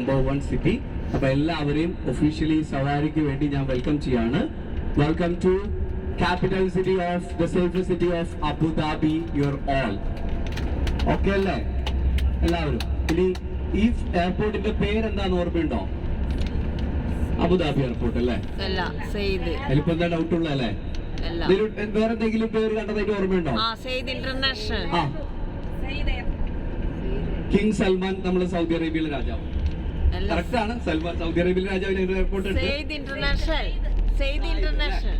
Number one city അപ്പൊ എല്ലാവരെയും officially സവാരിക്ക് വേണ്ടി ഞാൻ വെൽക്കം ചെയ്യാണ്. Welcome to capital city of the safe city of Abu Dhabi your all okay അല്ലേ? എല്ലാവരും. ഇനി ഈ എയർപോർട്ടിന്റെ പേരെന്താന്ന് ഓർമ്മയുണ്ടോ? അബുദാബി എയർപോർട്ട് അല്ലേ? അതിലിപ്പോ എന്താ ഡൗട്ട് ഉള്ള അല്ലേ? വേറെ എന്തെങ്കിലും പേര് കണ്ടതായിട്ട് ഓർമ്മയുണ്ടോ? ഇന്റർനാഷണൽ കിങ് സൽമാൻ നമ്മുടെ സൗദി അറേബ്യയിലെ രാജാവ്. കറക്റ്റ് ആണ് സൽമാൻ സൗദി അറേബ്യയിലെ രാജാവിന് എയർപോർട്ട് ഉണ്ട് ഇന്റർനാഷണൽ ഇന്റർനാഷണൽ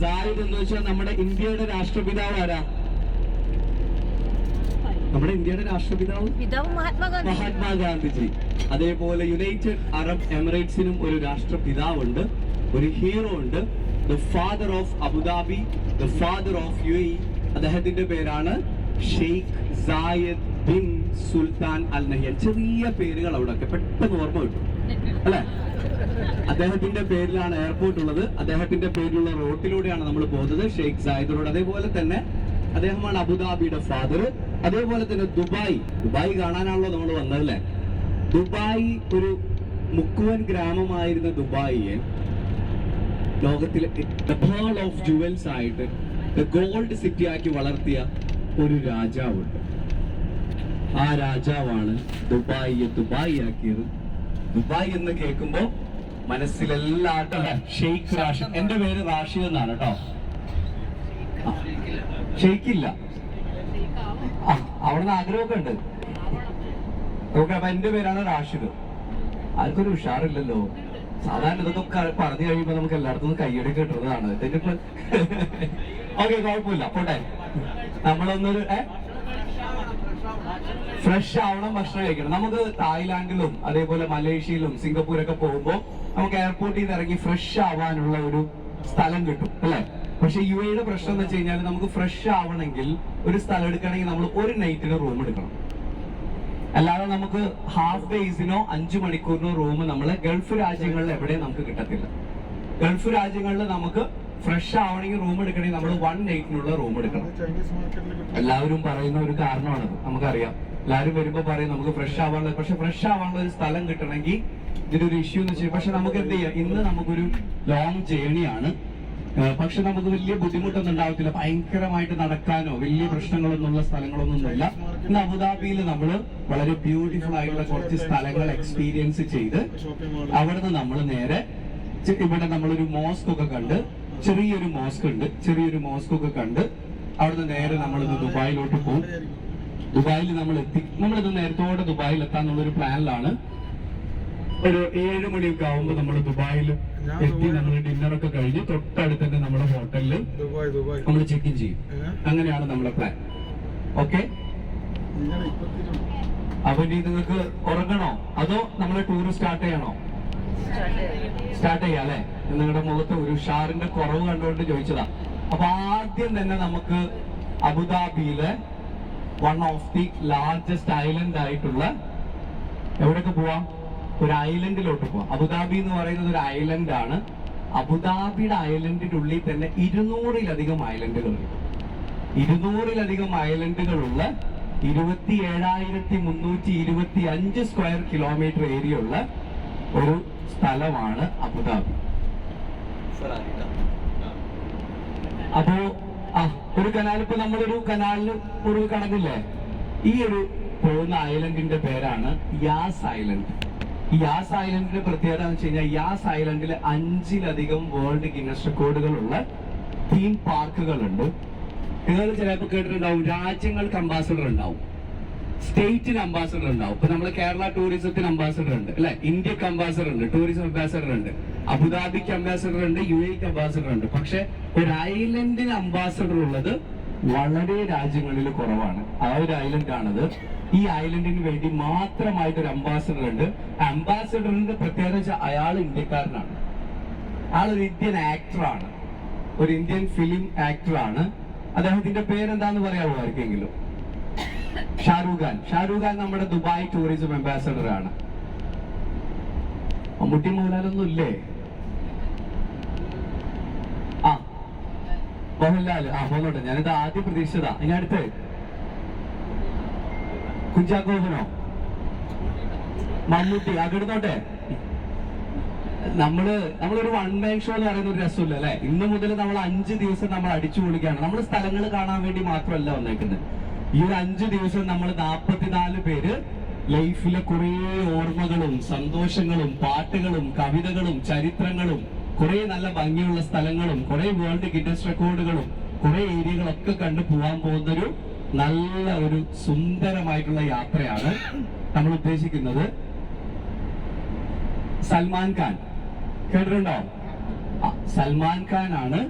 സായിദ് എന്ന് വെച്ചാൽ നമ്മുടെ ഇന്ത്യയുടെ രാഷ്ട്രപിതാവ് ആരാ? നമ്മുടെ ഇന്ത്യയുടെ രാഷ്ട്രപിതാവ്? പിതാവ് മഹാത്മാഗാന്ധി മഹാത്മാഗാന്ധിജി അതേപോലെ യുണൈറ്റഡ് അറബ് എമിറേറ്റ്സിനും ഒരു രാഷ്ട്രപിതാവുണ്ട്. ഒരു ഹീറോ ഉണ്ട്. The father of Abu Dhabi the father of U A അദ്ദേഹത്തിന്റെ പേരാണ് Sheikh Zayed bin Sultan Al Nahyan ചെറിയ പേരുകൾ അവിടെ ഒക്കെ പെട്ടെന്ന് ഓർമ്മ കിട്ടും. അല്ലെ? അദ്ദേഹത്തിന്റെ പേരിലാണ് എയർപോർട്ട് ഉള്ളത്. അദ്ദേഹത്തിന്റെ പേരിലുള്ള റോട്ടിലൂടെയാണ് നമ്മൾ പോകുന്നത്. ഷെയ്ഖ് സായിദ് റോഡ് അതേപോലെ തന്നെ അദ്ദേഹമാണ് അബുദാബിയുടെ ഫാദർ അതേപോലെ തന്നെ ദുബായ്. ദുബായ് കാണാനാണല്ലോ നമ്മൾ വന്നതല്ലേ ദുബായ് ഒരു മുക്കുവൻ ഗ്രാമമായിരുന്ന ദുബായിയെ ലോകത്തിലെ ഓഫ് ജുവൽസ് ആയിട്ട് ഗോൾഡ് സിറ്റി ആക്കി വളർത്തിയ ഒരു രാജാവുണ്ട്. ആ രാജാവാണ് ദുബായിയെ ദുബായി ആക്കിയത് ദുബായ് എന്ന് കേൾക്കുമ്പോ മനസ്സിലെല്ലാം ഷെയ്ഖ് റാഷിദ് എന്റെ പേര് റാഷിദ് എന്നാണ് കേട്ടോ. അവിടെ അവിടുന്ന് ആഗ്രഹമൊക്കെ ഉണ്ട്. ഓക്കെ അപ്പൊ എന്റെ പേരാണ് റാഷിദ്. ആർക്കൊരു ഉഷാറില്ലല്ലോ. സാധാരണ ഇതൊക്കെ പറഞ്ഞു കഴിയുമ്പോ നമുക്ക് എല്ലായിടത്തും കയ്യടി കിട്ടുന്നതാണ്. ഓക്കെ കുഴപ്പമില്ല. പോട്ടെ. നമ്മളൊന്നൊരു ഏ? ഫ്രഷ് ആവണം ഭക്ഷണം കഴിക്കണം. നമുക്ക് തായ്ലാന്റിലും അതേപോലെ മലേഷ്യയിലും സിംഗപ്പൂരൊക്കെ പോകുമ്പോൾ നമുക്ക് എയർപോർട്ടിൽ നിന്ന് ഇറങ്ങി ഫ്രഷ് ആവാനുള്ള ഒരു സ്ഥലം കിട്ടും അല്ലെ? പക്ഷെ യു എയുടെ പ്രശ്നം എന്ന് വെച്ച് കഴിഞ്ഞാൽ നമുക്ക് ഫ്രഷ് ആവണമെങ്കിൽ ഒരു സ്ഥലം എടുക്കണമെങ്കിൽ നമ്മൾ ഒരു നൈറ്റിന് റൂം എടുക്കണം. അല്ലാതെ നമുക്ക് ഹാഫ് ഡേയ്സിനോ അഞ്ചു മണിക്കൂറിനോ റൂം നമ്മൾ ഗൾഫ് രാജ്യങ്ങളിൽ എവിടെയും നമുക്ക് കിട്ടത്തില്ല. ഗൾഫ് രാജ്യങ്ങളിൽ നമുക്ക് ഫ്രഷ് ആവണമെങ്കിൽ റൂം എടുക്കണമെങ്കിൽ നമ്മൾ വൺ നൈറ്റിനുള്ള റൂം എടുക്കണം. എല്ലാവരും പറയുന്ന ഒരു കാരണമാണത്. നമുക്കറിയാം. എല്ലാവരും വരുമ്പോ പറയും നമുക്ക് ഫ്രഷ് ആവാനുള്ള പക്ഷെ ഫ്രഷ് ആവാനുള്ള ഒരു സ്ഥലം കിട്ടണമെങ്കിൽ ഇതിനൊരു ഇഷ്യൂ എന്ന് വെച്ചാൽ പക്ഷെ നമുക്ക് എന്ത് ചെയ്യാം? ഇന്ന് നമുക്കൊരു ലോങ് ജേണിയാണ് പക്ഷെ നമുക്ക് വലിയ ബുദ്ധിമുട്ടൊന്നും ഉണ്ടാവത്തില്ല. ഭയങ്കരമായിട്ട് നടക്കാനോ വലിയ പ്രശ്നങ്ങളൊന്നുമുള്ള സ്ഥലങ്ങളൊന്നും ഇല്ല ഇന്ന് അബുദാബിയിൽ നമ്മൾ വളരെ ബ്യൂട്ടിഫുൾ ആയിട്ടുള്ള കുറച്ച് സ്ഥലങ്ങൾ എക്സ്പീരിയൻസ് ചെയ്ത് അവിടുന്ന് നമ്മൾ നേരെ ഇവിടെ നമ്മളൊരു മോസ്ക് ഒക്കെ കണ്ട് ചെറിയൊരു മോസ്ക് ഉണ്ട് ചെറിയൊരു മോസ്ക് ഒക്കെ കണ്ട് അവിടുന്ന് നേരെ നമ്മൾ ദുബായിലോട്ട് പോകും ദുബായിൽ നമ്മൾ എത്തി. നമ്മളിത് നേരത്തോടെ ദുബായിൽ എത്താന്നുള്ളൊരു പ്ലാനിലാണ്. ഒരു ഏഴ് മണിയൊക്കെ ആവുമ്പോൾ നമ്മൾ ദുബായിൽ എത്തി നമ്മൾ ഡിന്നറൊക്കെ കഴിഞ്ഞ് തൊട്ടടുത്ത് തന്നെ നമ്മുടെ ഹോട്ടലിൽ നമ്മൾ ചെക്ക് ഇൻ ചെയ്യും. അങ്ങനെയാണ് നമ്മുടെ പ്ലാൻ ഓക്കെ അപ്പൊ ഇനി നിങ്ങൾക്ക് ഉറങ്ങണോ? അതോ നമ്മളെ ടൂർ സ്റ്റാർട്ട് ചെയ്യണോ? സ്റ്റാർട്ട് ചെയ്യാം അല്ലെ? നിങ്ങളുടെ മുഖത്ത് ഒരു ഉഷാറിന്റെ കുറവ് കണ്ടുകൊണ്ട് ചോദിച്ചതാ. അപ്പൊ ആദ്യം തന്നെ നമുക്ക് അബുദാബിയിലെ one of the largest island ആയിട്ടുള്ള എവിടേക്ക് പോവാം? ഒരു ഐലൻഡിലോട്ട് പോവാം. അബുദാബി എന്ന് പറയുന്നത് ഒരു ഐലൻഡ് ആണ്. അബുദാബിയുടെ ഐലൻഡിന്റെ ഉള്ളിൽ തന്നെ ഇരുന്നൂറിലധികം ഐലൻഡുകളുണ്ട് ഇരുന്നൂറിലധികം ഐലൻഡുകളുള്ള ഇരുപത്തി ഏഴായിരത്തി മുന്നൂറ്റി ഇരുപത്തി അഞ്ച് സ്ക്വയർ കിലോമീറ്റർ ഏരിയ ഉള്ള ഒരു സ്ഥലമാണ് അബുദാബി. അപ്പോ ആ ഒരു കനാൽ ഇപ്പൊ നമ്മുടെ ഒരു കനാലിന് ഒരു കടന്നില്ലേ? ഈ ഒരു പോകുന്ന ഐലൻഡിന്റെ പേരാണ് യാസ് ഐലൻഡ് യാസ് ഐലൻഡിന്റെ പ്രത്യേകത എന്ന് വെച്ച് കഴിഞ്ഞാൽ യാസ് ഐലൻഡിൽ അഞ്ചിലധികം വേൾഡ് ഗിന്നസ് റെക്കോർഡുകളുള്ള തീം പാർക്കുകളുണ്ട് നിങ്ങൾ ചിലപ്പോൾ കേട്ടിട്ടുണ്ടാവും രാജ്യങ്ങൾക്ക് അംബാസഡർ ഉണ്ടാവും. സ്റ്റേറ്റിന് അംബാസഡർ ഉണ്ടാവും. ഇപ്പൊ നമ്മൾ കേരള ടൂറിസത്തിന് അംബാസഡർ ഉണ്ട് അല്ലെ? ഇന്ത്യയ്ക്ക് അംബാസഡർ ഉണ്ട് ടൂറിസം അംബാസഡർ ഉണ്ട്. അബുദാബിക്ക് അംബാസഡർ ഉണ്ട് യു എക്ക് അംബാസഡർ ഉണ്ട്. പക്ഷെ ഒരു ഐലൻഡിന് അംബാസഡർ ഉള്ളത് വളരെ രാജ്യങ്ങളിൽ കുറവാണ്. ആ ഒരു ഐലൻഡ് ആണത്. ഈ ഐലൻഡിന് വേണ്ടി മാത്രമായിട്ട് ഒരു അംബാസഡർ ഉണ്ട്. അംബാസഡറിന്റെ പ്രത്യേകത വെച്ചാൽ അയാൾ ഇന്ത്യക്കാരനാണ്. ആളൊരു ഇന്ത്യൻ ആക്ടറാണ് ഒരു ഇന്ത്യൻ ഫിലിം ആക്ടറാണ് അദ്ദേഹത്തിന്റെ പേരെന്താന്ന് പറയാമോ ആർക്കെങ്കിലും? ഷാരൂഖ് ഖാൻ. ഷാരൂഖ് ഖാൻ നമ്മുടെ ദുബായ് ടൂറിസം അംബാസഡർ ആണ്. മമ്മൂട്ടി മോഹൻലാലൊന്നും ഇല്ലേ ആ മോഹൻലാൽ ആ പോന്നോട്ടെ ഞാനിത് ആദ്യം പ്രതീക്ഷിച്ചതാ. ഇനി അടുത്ത്. കുഞ്ചാക്കോഹനോ മമ്മൂട്ടി. അകിടുന്നോട്ടെ നമ്മൾ നമ്മളൊരു വൺ മാൻ ഷോ എന്ന് പറയുന്ന ഒരു രസമില്ല അല്ലെ? ഇന്ന് മുതൽ നമ്മൾ അഞ്ച് ദിവസം നമ്മൾ അടിച്ചു പൊളിക്കുകയാണ്. നമ്മൾ സ്ഥലങ്ങൾ കാണാൻ വേണ്ടി മാത്രമല്ല വന്നേക്കുന്നത്. ഈ ഒരു അഞ്ച് ദിവസം നമ്മൾ നാപ്പത്തിനാല് പേര് ലൈഫിലെ കുറേ ഓർമ്മകളും സന്തോഷങ്ങളും പാട്ടുകളും കവിതകളും ചരിത്രങ്ങളും കുറെ നല്ല ഭംഗിയുള്ള സ്ഥലങ്ങളും കുറെ വേൾഡ് ഗിന്നസ് റെക്കോർഡുകളും കുറെ ഏരിയകളൊക്കെ കണ്ടു പോകാൻ പോകുന്നൊരു നല്ല ഒരു സുന്ദരമായിട്ടുള്ള യാത്രയാണ് നമ്മൾ ഉദ്ദേശിക്കുന്നത്. സൽമാൻ ഖാൻ. കേട്ടിട്ടുണ്ടോ? സൽമാൻ ഖാൻ ആണ്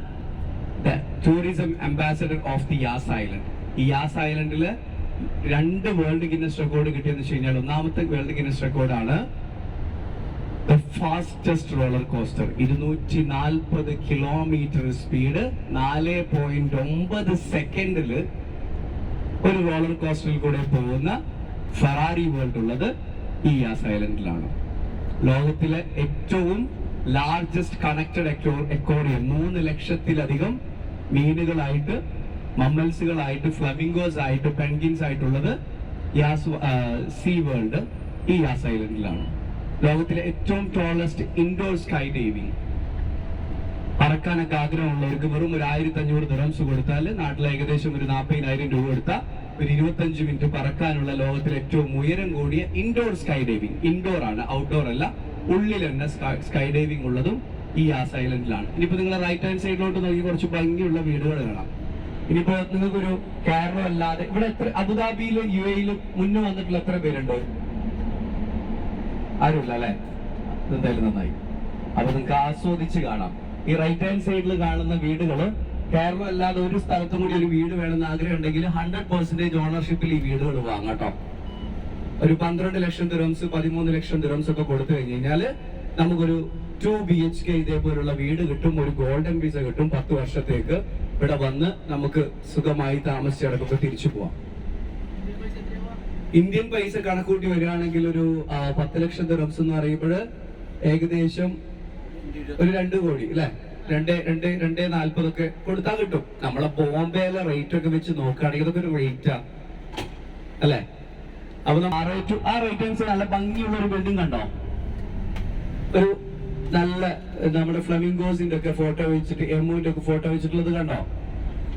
tourism ambassador of the Yas island ഈ യാസ് ഐലൻഡിൽ രണ്ട് വേൾഡ് ഗിന്നസ് റെക്കോർഡ് കിട്ടിയെന്ന് വെച്ച് കഴിഞ്ഞാൽ ഒന്നാമത്തെ വേൾഡ് ഗിന്നസ് റെക്കോർഡാണ് ദ ഫാസ്റ്റസ്റ്റ് റോളർ കോസ്റ്റർ ഇരുന്നൂറ്റി നാൽപ്പത് കിലോമീറ്റർ സ്പീഡ് നാല് പോയിന്റ് ഒമ്പത് സെക്കൻഡിൽ ഒരു റോളർ കോസ്റ്ററിൽ കൂടെ പോകുന്ന ഫെറാറി വേൾഡ് ഉള്ളത് ഈ യാസ് ഐലൻഡിലാണ് ലോകത്തിലെ ഏറ്റവും ലാർജസ്റ്റ് കണക്റ്റഡ് എക്കോറിയം മൂന്ന് ലക്ഷത്തിലധികം മീനുകളായിട്ട് മമ്മൽസുകളായിട്ട് ഫ്ലമിംഗോസ് ആയിട്ട് പെൻഗിൻസ് ആയിട്ടുള്ളത് യാസ് സീ വേൾഡ് ഈ യാസ് ഐലൻഡിലാണ് ലോകത്തിലെ ഏറ്റവും ടോളസ്റ്റ് ഇൻഡോർ സ്കൈ ഡൈവിംഗ് പറക്കാനൊക്കെ ആഗ്രഹമുള്ളവർക്ക് വെറും ഒരു ആയിരത്തി അഞ്ഞൂറ് ദിറംസ് കൊടുത്താൽ നാട്ടിൽ ഏകദേശം ഒരു നാൽപ്പതിനായിരം രൂപ കൊടുത്താൽ ഒരു ഇരുപത്തഞ്ച് മിനിറ്റ് പറക്കാനുള്ള ലോകത്തിലെ ഏറ്റവും ഉയരം കൂടിയ ഇൻഡോർ സ്കൈ ഡൈവിംഗ് ഇൻഡോർ ആണ് ഔട്ട്ഡോർ അല്ല ഉള്ളിൽ തന്നെ സ്കൈ ഡൈവിംഗ് ഉള്ളതും ഈ ആസ് ഐലൻഡിലാണ് ഇനിയിപ്പോ നിങ്ങൾ റൈറ്റ് ഹാൻഡ് സൈഡിലോട്ട് നോക്കി കുറച്ച് ഭംഗിയുള്ള വീടുകൾ കാണാം. ഇനിയിപ്പോ നിങ്ങൾക്കൊരു കേരളം അല്ലാതെ ഇവിടെ എത്ര അബുദാബിയിലും യു എയിലും മുന്നേ വന്നിട്ടുള്ള എത്ര പേരുണ്ട്? ആരുമില്ല അല്ലേ? എന്തായാലും നന്നായി. അപ്പൊ നിങ്ങൾക്ക് ആസ്വദിച്ച് കാണാം. ഈ റൈറ്റ് ഹാൻഡ് സൈഡിൽ കാണുന്ന വീടുകൾ കേരളം അല്ലാതെ ഒരു സ്ഥലത്തും കൂടി ഒരു വീട് വേണമെന്ന് ആഗ്രഹം ഉണ്ടെങ്കിൽ ഹൺഡ്രഡ് പെർസെന്റേജ് ഓണർഷിപ്പിൽ ഈ വീടുകൾ വാങ്ങട്ടോ ഒരു പന്ത്രണ്ട് ലക്ഷം ദിറംസ് പതിമൂന്ന് ലക്ഷം ദിറംസ് ഒക്കെ കൊടുത്തു കഴിഞ്ഞു കഴിഞ്ഞാൽ നമുക്കൊരു ടു ബി എച്ച് കെ ഇതേപോലുള്ള വീട് കിട്ടും ഒരു ഗോൾഡൻ വിസ കിട്ടും പത്ത് വർഷത്തേക്ക് ഇവിടെ വന്ന് നമുക്ക് സുഖമായി താമസിച്ചടക്കൊക്കെ തിരിച്ചു പോവാം. ഇന്ത്യൻ പൈസ കണക്കൂട്ടി വരികയാണെങ്കിൽ ഒരു പത്ത് ലക്ഷം ദിറംസ് എന്ന് പറയുമ്പോൾ ഏകദേശം ഒരു രണ്ട് കോടി അല്ലെ? രണ്ട് രണ്ട് രണ്ട് നാല്പതൊക്കെ കൊടുത്താൽ കിട്ടും. നമ്മളെ ബോംബെയിലെ റേറ്റ് ഒക്കെ വെച്ച് നോക്കുകയാണെങ്കിൽ ഇതൊക്കെ ഒരു റേറ്റാ അല്ലെ? അപ്പൊ ആ റേറ്റ് ആ റേറ്റ് നല്ല ഭംഗിയുള്ള ഒരു ബിൽഡിംഗ് കണ്ടോ? ഒരു നല്ല നമ്മുടെ ഫ്ലമിംഗോസിന്റെ ഒക്കെ ഫോട്ടോ വെച്ചിട്ട് എമ്മുവിന്റെ ഒക്കെ ഫോട്ടോ വെച്ചിട്ടുള്ളത് കണ്ടോ?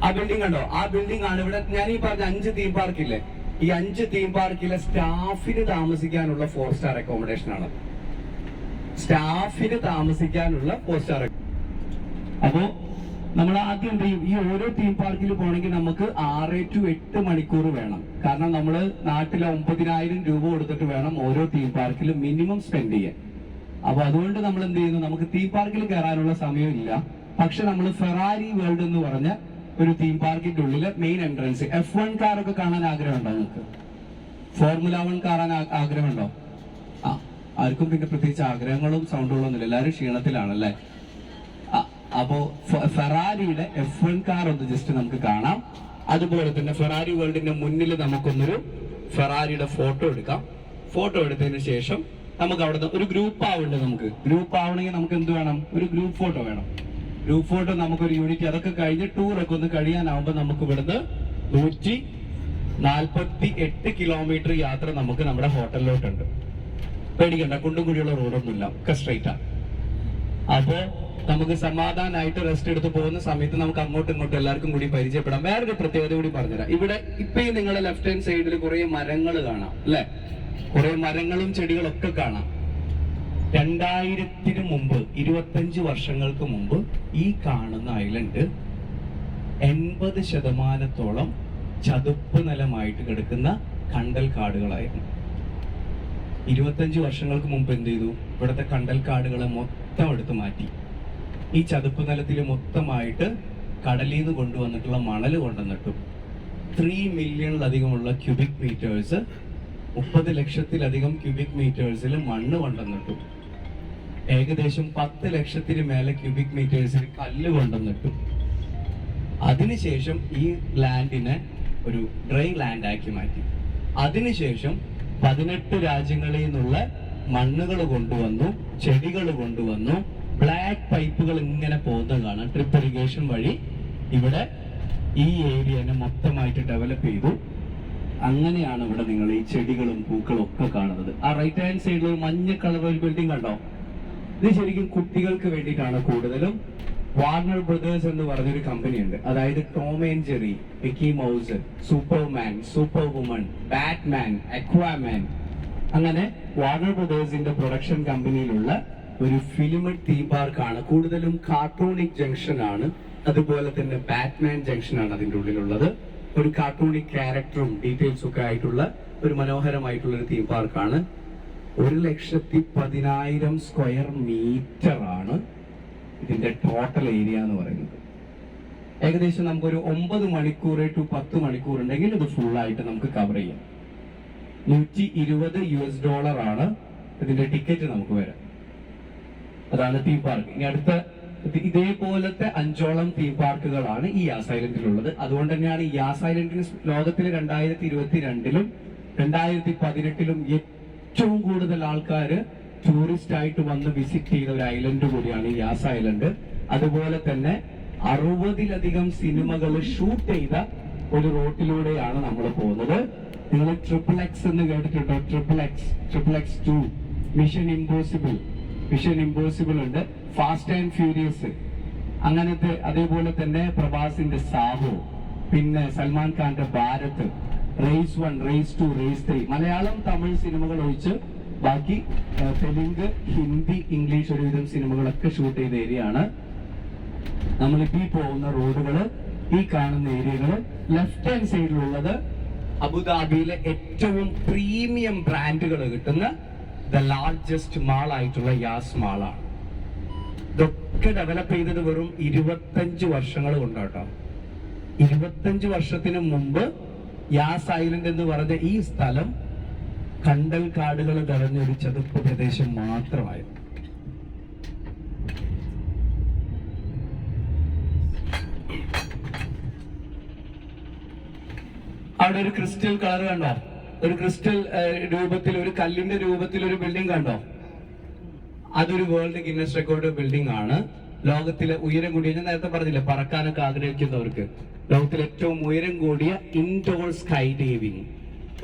ആ ബിൽഡിംഗ് കണ്ടോ? ആ ബിൽഡിംഗ് ആണ് ഇവിടെ ഞാൻ ഈ പറഞ്ഞ അഞ്ച് തീം പാർക്ക് ഇല്ലേ? ഈ അഞ്ച് തീം പാർക്കിലെ സ്റ്റാഫിന് താമസിക്കാനുള്ള ഫോർ സ്റ്റാർ അക്കോമഡേഷൻ ആണ്. സ്റ്റാഫിന് താമസിക്കാനുള്ള ഫോർ സ്റ്റാർ അപ്പോ നമ്മൾ ആദ്യം എന്ത് ചെയ്യും? ഈ ഓരോ തീം പാർക്കിൽ പോകണമെങ്കിൽ നമുക്ക് ആറ് ടു എട്ട് മണിക്കൂർ വേണം. കാരണം നമ്മൾ നാട്ടിലെ ഒമ്പതിനായിരം രൂപ കൊടുത്തിട്ട് വേണം ഓരോ തീം പാർക്കിലും മിനിമം സ്പെൻഡ് ചെയ്യാൻ. അപ്പൊ അതുകൊണ്ട് നമ്മൾ എന്ത് ചെയ്യുന്നു? നമുക്ക് തീം പാർക്കിൽ കയറാനുള്ള സമയമില്ല. പക്ഷെ നമ്മൾ ഫെറാരി വേൾഡ് എന്ന് പറഞ്ഞ ഒരു തീം പാർക്കിന്റെ ഉള്ളിൽ മെയിൻ എൻട്രൻസ് എഫ് വൺ കാറൊക്കെ കാണാൻ ആഗ്രഹമുണ്ടോ നിങ്ങൾക്ക്? ഫോർമുല വൺ കാണാൻ ആഗ്രഹമുണ്ടോ? ആ ആർക്കും പിന്നെ പ്രത്യേകിച്ച് ആഗ്രഹങ്ങളും സൗണ്ടുകളും ഒന്നുമില്ല. എല്ലാവരും ക്ഷീണത്തിലാണല്ലേ? അപ്പോ ഫെറാരിയുടെ എഫ് വൺ കാർ ഒന്ന് ജസ്റ്റ് നമുക്ക് കാണാം. അതുപോലെ തന്നെ ഫെറാരി വേൾഡിന്റെ മുന്നിൽ നമുക്കൊന്നൊരു ഫെറാരിയുടെ ഫോട്ടോ എടുക്കാം. ഫോട്ടോ എടുത്തതിന് ശേഷം നമുക്ക് അവിടെ ഒരു ഗ്രൂപ്പ് ആവുന്നുണ്ട് നമുക്ക്. ഗ്രൂപ്പ് ആവണമെങ്കിൽ നമുക്ക് എന്ത് വേണം? ഒരു ഗ്രൂപ്പ് ഫോട്ടോ വേണം. ഗ്രൂപ്പ് ഫോട്ടോ നമുക്കൊരു യൂണിറ്റ് അതൊക്കെ കഴിഞ്ഞ് ടൂറൊക്കെ ഒന്ന് കഴിയാനാവുമ്പോൾ നമുക്ക് ഇവിടുന്ന് നൂറ്റി നാൽപ്പത്തി എട്ട് കിലോമീറ്റർ യാത്ര നമുക്ക് നമ്മുടെ ഹോട്ടലിലോട്ടുണ്ട്. പേടിക്കണ്ട കുണ്ടും കുഴിയുള്ള റോഡൊന്നുമില്ല ഒക്കെ സ്ട്രൈറ്റാ അപ്പോ നമുക്ക് സമാധാനമായിട്ട് റെസ്റ്റ് എടുത്ത് പോകുന്ന സമയത്ത് നമുക്ക് അങ്ങോട്ടും ഇങ്ങോട്ടും എല്ലാവർക്കും കൂടി പരിചയപ്പെടാം. വേറൊരു പ്രത്യേകത കൂടി പറഞ്ഞുതരാം. ഇവിടെ ഇപ്പൊ നിങ്ങളുടെ ലെഫ്റ്റ് ഹാൻഡ് സൈഡിൽ കുറെ മരങ്ങൾ കാണാം അല്ലെ? കുറെ മരങ്ങളും ചെടികളൊക്കെ കാണാം. രണ്ടായിരത്തിന് മുമ്പ് ഇരുപത്തഞ്ച് വർഷങ്ങൾക്ക് മുമ്പ് ഈ കാണുന്ന ഐലൻഡ് എൺപത് ശതമാനത്തോളം ചതുപ്പ് നിലമായിട്ട് കിടക്കുന്ന കണ്ടൽ കാടുകളായിരുന്നു ഇരുപത്തഞ്ച് വർഷങ്ങൾക്ക് മുമ്പ് എന്ത് ചെയ്തു? ഇവിടുത്തെ കണ്ടൽ കാടുകളെ മൊത്തം എടുത്തു മാറ്റി. ഈ ചതുപ്പ് നിലത്തിൽ മൊത്തമായിട്ട് കടലിൽ നിന്ന് കൊണ്ടുവന്നിട്ടുള്ള മണൽ കൊണ്ടുവന്നിട്ടു. ത്രീ മില്യണിലധികമുള്ള ക്യൂബിക് മീറ്റേഴ്സ് മുപ്പത് ലക്ഷത്തിലധികം ക്യൂബിക് മീറ്റേഴ്സിൽ മണ്ണ് കൊണ്ടുവന്നിട്ടു. ഏകദേശം പത്ത് ലക്ഷത്തിന് മേലെ ക്യൂബിക് മീറ്റേഴ്സിൽ കല്ല് കൊണ്ടുവന്നിട്ടു അതിനുശേഷം ഈ ലാൻഡിനെ ഒരു ഡ്രൈ ലാൻഡ് ആക്കി മാറ്റി. അതിനുശേഷം പതിനെട്ട് രാജ്യങ്ങളിൽ നിന്നുള്ള മണ്ണുകൾ കൊണ്ടുവന്നു ചെടികൾ കൊണ്ടുവന്നു ബ്ലാക്ക് പൈപ്പുകൾ ഇങ്ങനെ പോകുന്നതാണ് ട്രിപ്പ് ഇറിഗേഷൻ വഴി. ഇവിടെ ഈ ഏരിയനെ മൊത്തമായിട്ട് ഡെവലപ്പ് ചെയ്തു. അങ്ങനെയാണ് ഇവിടെ നിങ്ങൾ ഈ ചെടികളും പൂക്കളും ഒക്കെ കാണുന്നത്. ആ റൈറ്റ് ഹാൻഡ് സൈഡിൽ മഞ്ഞ കളർ ഒരു ബിൽഡിംഗ് കണ്ടോ? ഇത് ശരിക്കും കുട്ടികൾക്ക് വേണ്ടിയിട്ടാണ് കൂടുതലും. വാർണർ ബ്രദേഴ്സ് എന്ന് പറഞ്ഞൊരു കമ്പനി ഉണ്ട്. അതായത് Tom and Jerry Mickey Mouse Superman super woman Batman Aquaman അങ്ങനെ വാർണർ ബ്രദേഴ്സിന്റെ പ്രൊഡക്ഷൻ കമ്പനിയിലുള്ള ഒരു ഫിലിം തീം പാർക്കാണ് കൂടുതലും കാർട്ടൂണിക് ജംഗ്ഷൻ ആണ്. അതുപോലെ തന്നെ ബാറ്റ്മാൻ ജംഗ്ഷൻ ആണ് അതിന്റെ ഉള്ളിലുള്ളത്. ഒരു കാർട്ടൂണിക് ക്യാരക്ടറും ഡീറ്റെയിൽസും ഒക്കെ ആയിട്ടുള്ള ഒരു മനോഹരമായിട്ടുള്ള ഒരു തീം പാർക്കാണ് ഒരു ലക്ഷത്തി പതിനായിരം സ്ക്വയർ മീറ്റർ ആണ് ഇതിന്റെ ടോട്ടൽ ഏരിയ എന്ന് പറയുന്നത്. ഏകദേശം നമുക്കൊരു ഒമ്പത് മണിക്കൂർ ടു പത്ത് മണിക്കൂർ ഉണ്ടെങ്കിൽ ഇത് ഫുൾ ആയിട്ട് നമുക്ക് കവർ ചെയ്യാം. നൂറ്റി ഇരുപത് യു എസ് ഡോളർ ആണ് ഇതിന്റെ ടിക്കറ്റ് നമുക്ക് വരാം അതാണ് തീം പാർക്ക് ഇനി അടുത്ത ഇതേപോലത്തെ അഞ്ചോളം തീം പാർക്കുകളാണ് ഈ യാസ് ഐലൻഡിലുള്ളത് അതുകൊണ്ട് തന്നെയാണ് ഈ യാസ് ഐലൻഡിന് ലോകത്തിലെ രണ്ടായിരത്തി ഇരുപത്തി രണ്ടിലും രണ്ടായിരത്തി പതിനെട്ടിലും ഏറ്റവും കൂടുതൽ ആൾക്കാർ ടൂറിസ്റ്റ് ആയിട്ട് വന്ന് വിസിറ്റ് ചെയ്യുന്ന ഒരു ഐലൻഡ് കൂടിയാണ് ഈ യാസ് ഐലൻഡ് അതുപോലെ തന്നെ അറുപതിലധികം സിനിമകൾ ഷൂട്ട് ചെയ്ത ഒരു റോട്ടിലൂടെയാണ് നമ്മൾ പോകുന്നത്. നിങ്ങൾ ട്രിപ്പിൾ എക്സ് എന്ന് കേട്ടിട്ടുണ്ടോ? Triple X triple X two mission impossible mission impossible ഉണ്ട്. ഫാസ്റ്റ് ആൻഡ് ഫ്യൂരിയസ് അങ്ങനത്തെ അതേപോലെ തന്നെ പ്രഭാസിന്റെ സാഹു പിന്നെ സൽമാൻ ഖാന്റെ Bharat race one race two race three Malayalam Tamil സിനിമകൾ ഒഴിച്ച് ബാക്കി തെലുങ്ക് ഹിന്ദി ഇംഗ്ലീഷ് ഒരുവിധം സിനിമകളൊക്കെ ഷൂട്ട് ചെയ്ത ഏരിയയാണ് നമ്മളിപ്പോ ഈ പോകുന്ന റോഡുകൾ ഈ കാണുന്ന ഏരിയകൾ ലെഫ്റ്റ് ഹാൻഡ് സൈഡിലുള്ളത് അബുദാബിയിലെ ഏറ്റവും പ്രീമിയം ബ്രാൻഡുകൾ കിട്ടുന്ന ദ ലാർജസ്റ്റ് മാൾ ആയിട്ടുള്ള യാസ് മാളാണ് ഇതൊക്കെ ഡെവലപ്പ് ചെയ്തത് വെറും ഇരുപത്തഞ്ച് വർഷങ്ങൾ കൊണ്ടാട്ടോ. ഇരുപത്തഞ്ച് വർഷത്തിന് മുമ്പ് യാസ് ഐലൻഡ് എന്ന് പറഞ്ഞ ഈ സ്ഥലം കണ്ടൽ കാടുകൾ നിറഞ്ഞ ഒരു ചതുപ്പ് പ്രദേശം മാത്രമായിരുന്നു. അവിടെ ഒരു ക്രിസ്റ്റൽ കളർ കണ്ടോ? ഒരു ക്രിസ്റ്റൽ രൂപത്തിൽ ഒരു കല്ലിന്റെ രൂപത്തിൽ ഒരു ബിൽഡിംഗ് കണ്ടോ? അതൊരു വേൾഡ് ഗിന്നസ് റെക്കോർഡ് ബിൽഡിംഗ് ആണ്. ലോകത്തിലെ ഉയരം കൂടിയ ഞാൻ നേരത്തെ പറഞ്ഞില്ലേ പറക്കാനൊക്കെ ആഗ്രഹിക്കുന്നവർക്ക്. ലോകത്തിലെ ഏറ്റവും ഉയരം കൂടിയ ഇൻഡോർ സ്കൈ ഡൈവിംഗ്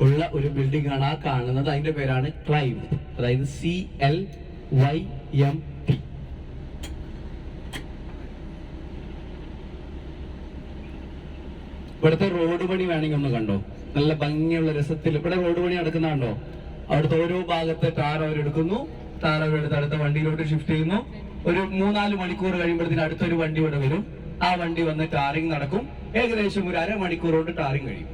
ഉള്ള ഒരു ബിൽഡിംഗ് ആണ് ആ കാണുന്നത്. അതിന്റെ പേരാണ് ക്ലൈം അതായത് C L Y M T. ഇവിടുത്തെ റോഡ് പണി വേണമെങ്കിൽ ഒന്ന് കണ്ടോ? നല്ല ഭംഗിയുള്ള രസത്തിൽ ഇവിടെ റോഡ് പണി നടക്കുന്നുണ്ടോ അവിടുത്തെ ഓരോ ഭാഗത്തെ ടാർ അവരെടുക്കുന്നു. ടാർ അവരെടുത്ത് അടുത്ത വണ്ടിയിലോട്ട് ഷിഫ്റ്റ് ചെയ്യുന്നു. ഒരു മൂന്നാൽ മണിക്കൂർ കഴിയുമ്പോഴത്തേന് അടുത്തൊരു വണ്ടി ഇവിടെ വരും. ആ വണ്ടി വന്ന് ടാറിങ് നടക്കും. ഏകദേശം ഒരു അരമണിക്കൂർ കൊണ്ട് ടാറിങ് കഴിയും.